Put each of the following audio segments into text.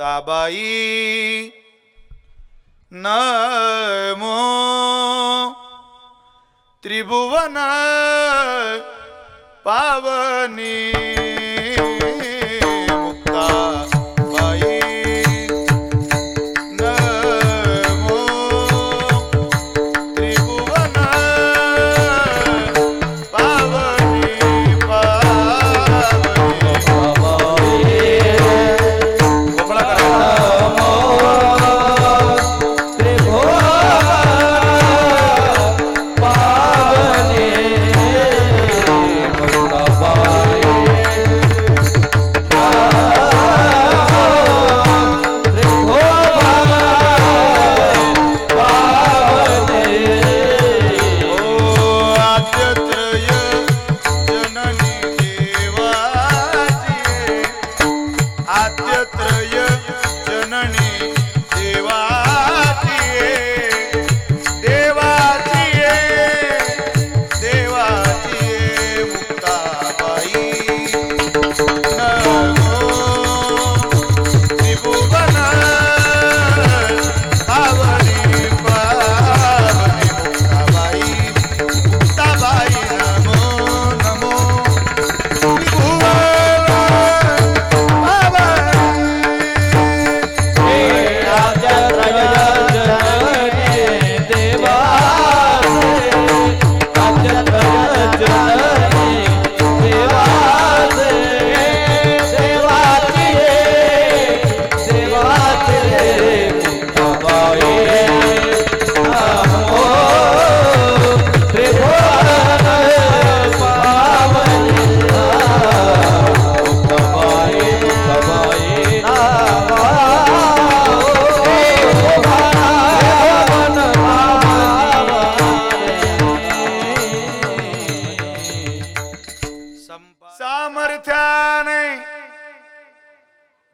बाई नमो त्रिभुवन पावनी। यत्र य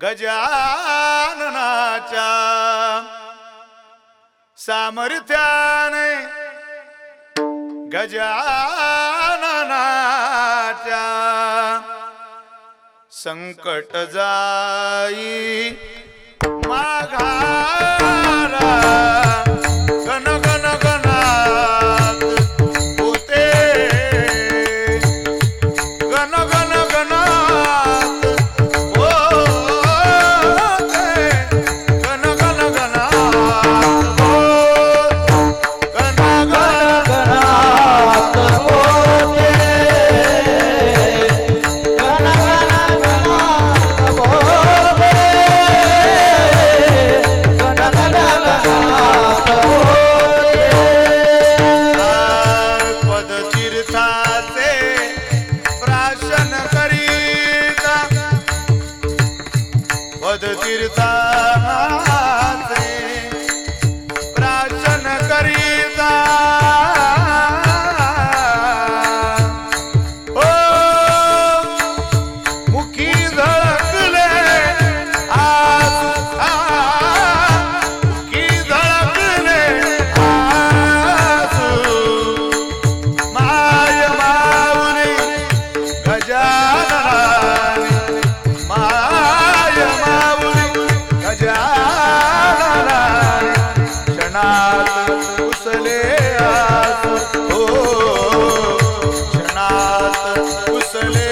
गजाननाच्या सामर्थ्याने गजाननाच्या संकट जाई माघा पद तिरता Excellent.